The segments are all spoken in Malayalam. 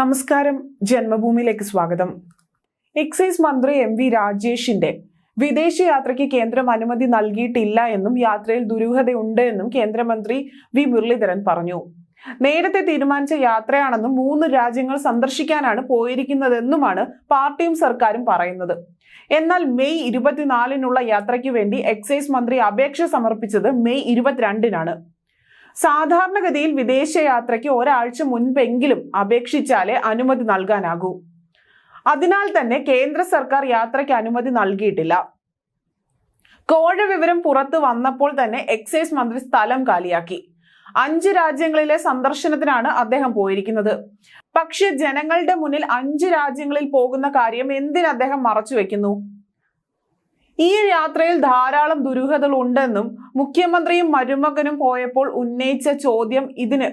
നമസ്കാരം. ജന്മഭൂമിയിലേക്ക് സ്വാഗതം. എക്സൈസ് മന്ത്രി എം വി രാജേഷിന്റെ വിദേശയാത്രയ്ക്ക് കേന്ദ്രം അനുമതി നൽകിയിട്ടില്ല എന്നും യാത്രയിൽ ദുരൂഹതയുണ്ട് എന്നും കേന്ദ്രമന്ത്രി വി മുരളീധരൻ പറഞ്ഞു. നേരത്തെ തീരുമാനിച്ച യാത്രയാണെന്നും മൂന്ന് രാജ്യങ്ങൾ സന്ദർശിക്കാനാണ് പോയിരിക്കുന്നതെന്നുമാണ് പാർട്ടിയും സർക്കാരും പറയുന്നത്. എന്നാൽ മെയ് ഇരുപത്തിനാലിനുള്ള യാത്രയ്ക്ക് വേണ്ടി എക്സൈസ് മന്ത്രി അപേക്ഷ സമർപ്പിച്ചത് മെയ് ഇരുപത്തിരണ്ടിനാണ്. സാധാരണഗതിയിൽ വിദേശയാത്രയ്ക്ക് ഒരാഴ്ച മുൻപെങ്കിലും അപേക്ഷിച്ചാലേ അനുമതി നൽകാനാകൂ. അതിനാൽ തന്നെ കേന്ദ്ര സർക്കാർ യാത്രയ്ക്ക് അനുമതി നൽകിയിട്ടില്ല. കോഴ വിവരം പുറത്തു വന്നപ്പോൾ തന്നെ എക്സൈസ് മന്ത്രി സ്ഥലം കാലിയാക്കി. അഞ്ച് രാജ്യങ്ങളിലെ സന്ദർശനത്തിനാണ് അദ്ദേഹം പോയിരിക്കുന്നത്. പക്ഷെ ജനങ്ങളുടെ മുന്നിൽ അഞ്ച് രാജ്യങ്ങളിൽ പോകുന്ന കാര്യം എന്തിന് അദ്ദേഹം മറച്ചു വെക്കുന്നു ഈ യാത്രയിൽ ധാരാളം ദുരൂഹതകൾ ഉണ്ടെന്നും മുഖ്യമന്ത്രിയും മരുമകനും പോയപ്പോൾ ഉന്നയിച്ച ചോദ്യം ഇതിന്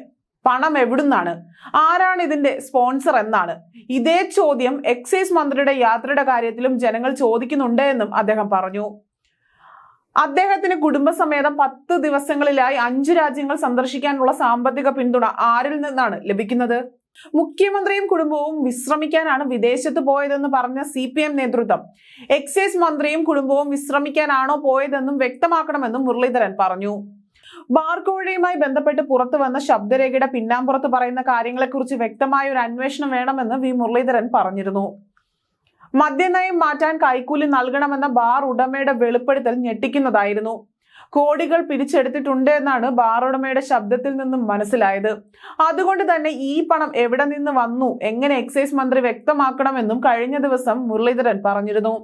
പണം എവിടുന്നാണ്? ആരാണ് ഇതിന്റെ സ്പോൺസർ എന്നാണ്. ഇതേ ചോദ്യം എക്സൈസ് മന്ത്രിയുടെ യാത്രയുടെ കാര്യത്തിലും ജനങ്ങൾ ചോദിക്കുന്നുണ്ട് എന്നും അദ്ദേഹം പറഞ്ഞു. അദ്ദേഹത്തിന് കുടുംബസമേതം പത്ത് ദിവസങ്ങളിലായി അഞ്ചു രാജ്യങ്ങൾ സന്ദർശിക്കാനുള്ള സാമ്പത്തിക പിന്തുണ ആരിൽ നിന്നാണ് ലഭിക്കുന്നത്? മുഖ്യമന്ത്രിയും കുടുംബവും വിശ്രമിക്കാനാണ് വിദേശത്ത് പോയതെന്ന് പറഞ്ഞ സി പി എം നേതൃത്വം. എക്സൈസ് മന്ത്രിയും കുടുംബവും വിശ്രമിക്കാനാണോ പോയതെന്നും വ്യക്തമാക്കണമെന്നും മുരളീധരൻ പറഞ്ഞു. ബാർകോഴയുമായി ബന്ധപ്പെട്ട് പുറത്തു വന്ന ശബ്ദരേഖയുടെ പിന്നാമ്പുറത്ത് പറയുന്ന കാര്യങ്ങളെക്കുറിച്ച് വ്യക്തമായ ഒരു അന്വേഷണം വേണമെന്ന് വി മുരളീധരൻ പറഞ്ഞിരുന്നു. മദ്യനയം മാറ്റാൻ കൈക്കൂലി നൽകണമെന്ന ബാർ ഉടമയുടെ വെളിപ്പെടുത്തൽ ഞെട്ടിക്കുന്നതായിരുന്നു. കോടികൾ പിരിച്ചെടുത്തിട്ടുണ്ട് എന്നാണ് ബാറുടമയുടെ ശബ്ദത്തിൽ നിന്നും മനസ്സിലായത്. അതുകൊണ്ട് തന്നെ ഈ പണം എവിടെ നിന്ന് വന്നു? എങ്ങനെ എക്സൈസ് മന്ത്രി വ്യക്തമാക്കണമെന്നും കഴിഞ്ഞ ദിവസം മുരളീധരൻ പറഞ്ഞിരുന്നു.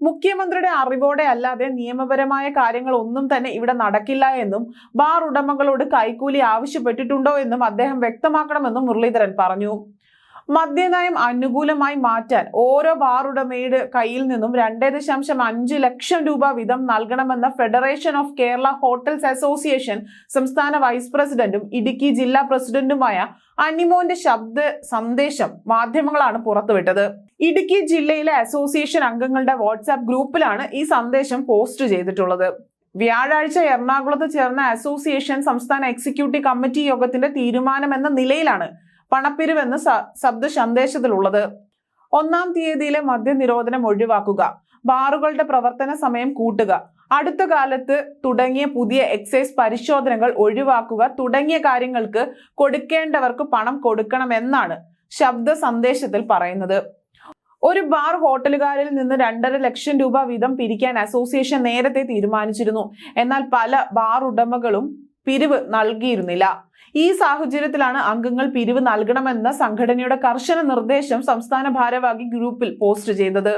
മുഖ്യമന്ത്രിയുടെ അറിവോടെ അല്ലാതെ നിയമപരമായ കാര്യങ്ങൾ ഒന്നും തന്നെ ഇവിടെ നടക്കില്ല എന്നും ബാർ ഉടമകളോട് കൈക്കൂലി ആവശ്യപ്പെട്ടിട്ടുണ്ടോ എന്നും അദ്ദേഹം വ്യക്തമാക്കണമെന്നും മുരളീധരൻ പറഞ്ഞു. മദ്യനയം അനുകൂലമായി മാറ്റാൻ ഓരോ ബാർ ഉടമയുടെ കയ്യിൽ നിന്നും രണ്ടേ ദശാംശം അഞ്ച് ലക്ഷം രൂപ വീതം നൽകണമെന്ന federation of Kerala hotels association സംസ്ഥാന വൈസ് പ്രസിഡന്റും ഇടുക്കി ജില്ലാ പ്രസിഡന്റുമായ അനിമോന്റെ ശബ്ദ സന്ദേശം മാധ്യമങ്ങളാണ് പുറത്തുവിട്ടത്. ഇടുക്കി ജില്ലയിലെ അസോസിയേഷൻ അംഗങ്ങളുടെ വാട്സാപ്പ് ഗ്രൂപ്പിലാണ് ഈ സന്ദേശം പോസ്റ്റ് ചെയ്തിട്ടുള്ളത്. വ്യാഴാഴ്ച എറണാകുളത്ത് ചേർന്ന അസോസിയേഷൻ സംസ്ഥാന എക്സിക്യൂട്ടീവ് കമ്മിറ്റി യോഗത്തിന്റെ തീരുമാനമെന്ന നിലയിലാണ് പണപ്പിരിവെന്ന് ശബ്ദ സന്ദേശത്തിലുള്ളത്. ഒന്നാം തീയതിയിലെ മദ്യനിരോധനം ഒഴിവാക്കുക. ബാറുകളുടെ പ്രവർത്തന സമയം കൂട്ടുക. അടുത്ത കാലത്ത് തുടങ്ങിയ പുതിയ എക്സൈസ് പരിശോധനകൾ ഒഴിവാക്കുക. തുടങ്ങിയ കാര്യങ്ങൾക്ക് കൊടുക്കേണ്ടവർക്ക് പണം കൊടുക്കണമെന്നാണ് ശബ്ദ സന്ദേശത്തിൽ പറയുന്നത്. ഒരു ബാർ ഹോട്ടലുകാരിൽ നിന്ന് രണ്ടര ലക്ഷം രൂപ വീതം പിരിക്കാൻ അസോസിയേഷൻ നേരത്തെ തീരുമാനിച്ചിരുന്നു. എന്നാൽ പല ബാർ ഉടമകളും പിരിവ് നൽകിയിരുന്നില്ല. ഈ സാഹചര്യത്തിലാണ് അംഗങ്ങൾ പിരിവ് നൽകണമെന്ന സംഘടനയുടെ കർശന നിർദ്ദേശം സംസ്ഥാന ഭാരവാഹി ഗ്രൂപ്പിൽ പോസ്റ്റ് ചെയ്തത്.